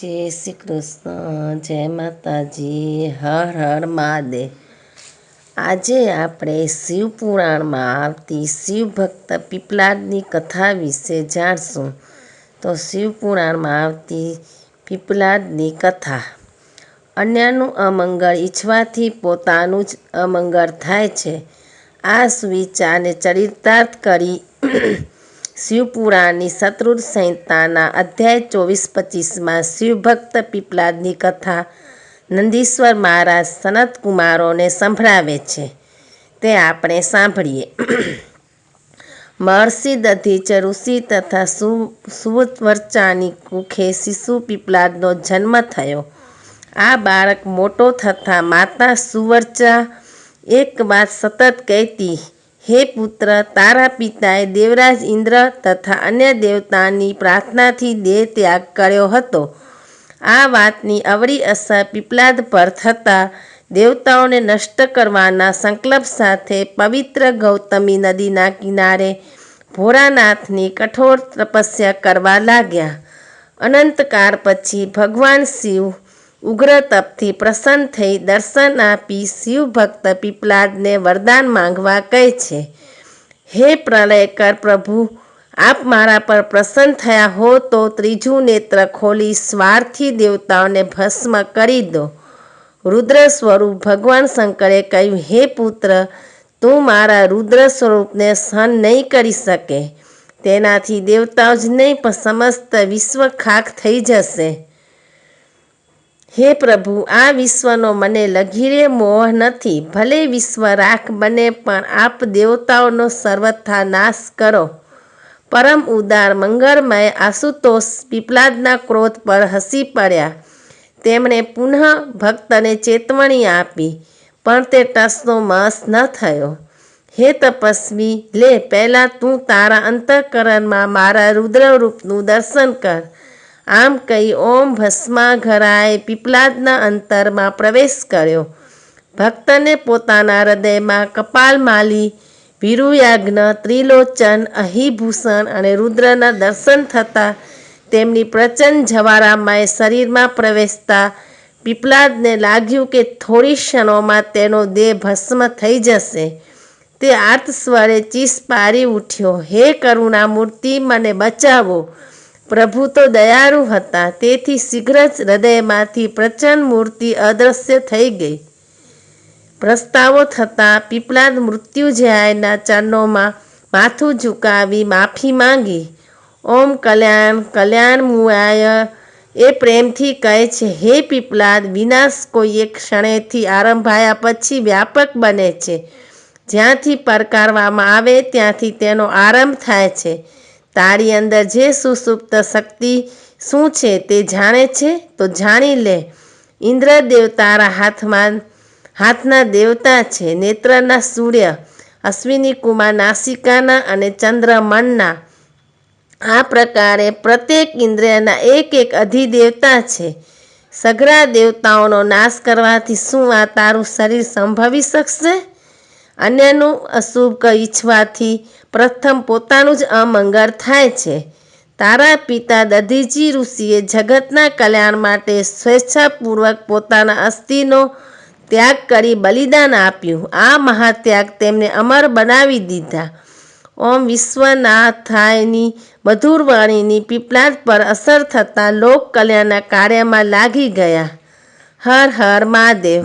જય શ્રી કૃષ્ણ, જય માતાજી, હર હર મહાદેવ. આજે આપણે શિવપુરાણમાં આવતી શિવભક્ત પીપલાદની કથા વિશે જાણશું. તો શિવપુરાણમાં આવતી પીપલાદની કથા. અન્યનું અમંગળ ઈચ્છવાથી પોતાનું જ અમંગળ થાય છે. આ સુવિચારને ચરિતાર્થ કરી શિવપુરાણની શત્રુર સંહિતાના અધ્યાય ચોવીસ પચીસમાં શિવભક્ત પીપલાદની કથા નંદીશ્વર મહારાજ સનત કુમારોને સંભળાવે છે. તે આપણે સાંભળીએ. મહર્ષિ દધીચ ઋષિ તથા સુવર્ચાની કુખે શિશુ પીપલાદનો જન્મ થયો. આ બાળક મોટો થતાં માતા સુવર્ચા એક વાત સતત કહેતી હે પુત્ર, તારા પિતાએ દેવરાજ ઇન્દ્ર તથા અન્ય દેવતાની પ્રાર્થનાથી દેહ ત્યાગ કર્યો હતો. આ વાતની અવળી અસર પીપલાદ પર થતાં દેવતાઓને નષ્ટ કરવાના સંકલ્પ સાથે પવિત્ર ગૌતમી નદીના કિનારે ભોળાનાથની કઠોર તપસ્યા કરવા લાગ્યા. અનંતકાળ પછી ભગવાન શિવ ઉગ્ર તપથી પ્રસન્ન થઈ દર્શન આપી શિવભક્ત પીપલાદને વરદાન માંગવા કહે છે, હે પ્રલયકર પ્રભુ, આપ મારા પર પ્રસન્ન થયા હો તો ત્રીજું નેત્ર ખોલી સ્વાર્થી દેવતાઓને ભસ્મ કરી દો. રુદ્ર સ્વરૂપ ભગવાન શંકરે કહ્યું, હે પુત્ર, તું મારા રુદ્ર સ્વરૂપને સહન નહીં કરી શકે. તેનાથી દેવતાઓ જ નહીં, પણ સમસ્ત વિશ્વ ખાખ થઈ જશે. હે પ્રભુ, આ વિશ્વનો મને લઘીરે મોહ નથી. ભલે વિશ્વ રાખ બને, પણ આપ દેવતાઓનો સર્વથા નાશ કરો. પરમ ઉદાર, મંગળમય આશુતોષ પીપલાદના ક્રોધ પર હસી પડ્યા. તેમણે પુનઃ ભક્તને ચેતવણી આપી, પણ તે ટસનો મસ ન થયો. હે તપસ્વી, લે પહેલાં તું તારા અંતઃકરણમાં મારા રુદ્રરૂપનું દર્શન કર. આમ કહી ઓમ ભસ્માઘરાએ પીપલાદના અંતરમાં પ્રવેશ કર્યો. ભક્તને પોતાના હૃદયમાં કપાલમાલી વિરુયાજ્ઞ ત્રિલોચન, અહિભૂષણ અને રુદ્રના દર્શન થતાં તેમની પ્રચંડ જવારામય શરીરમાં પ્રવેશતા પીપલાદને લાગ્યું કે થોડી ક્ષણોમાં તેનો દેહ ભસ્મ થઈ જશે. તે આર્ત સ્વરે ચીસ પારી ઉઠ્યો, હે કરુણા મૂર્તિ મને બચાવો. પ્રભુ તો દયાળુ હતા. તેથી શીઘ્ર જ હૃદયમાંથી પ્રચંડ મૂર્તિ અદૃશ્ય થઈ ગઈ. પ્રસ્તાવો થતાં પીપલાદ મૃત્યુંજયના ચરણોમાં માથું ઝુકાવી માફી માંગી. ઓમ કલ્યાણ કલ્યાણ મુઆય. એ પ્રેમથી કહે છે, હે પીપલાદ વિનાશ કોઈ એક ક્ષણેથી આરંભાયા પછી વ્યાપક બને છે. જ્યાંથી પરકારવામાં આવે, ત્યાંથી તેનો આરંભ થાય છે. તારી અંદર જે સુસુપ્ત શક્તિ શું છે તે જાણે છે, તો જાણી લે. ઇન્દ્રદેવ તારા હાથમાં, હાથના દેવતા છે, નેત્રના સૂર્ય, અશ્વિની કુમાર નાસિકાના અને ચંદ્રમણના. આ પ્રકારે પ્રત્યેક ઇન્દ્રિયના એક એક અધિદેવતા છે. સઘળા દેવતાઓનો નાશ કરવાથી શું આ તારું શરીર સંભવી શકશે? અન્યનું અશુભ ઈચ્છવાથી પ્રથમ પોતાનું જ અમંગળ થાય છે. તારા પિતા દધીજી ઋષિએ જગતના કલ્યાણ માટે સ્વેચ્છાપૂર્વક પોતાના અસ્થિનો ત્યાગ કરી બલિદાન આપ્યું. આ મહાત્યાગ તેમને અમર બનાવી દીધા. ઓમ વિશ્વનાથાયની મધુર વાણીની પીપલાદ પર અસર થતાં લોક કલ્યાણના કાર્યમાં લાગી ગયા. હર હર મહાદેવ.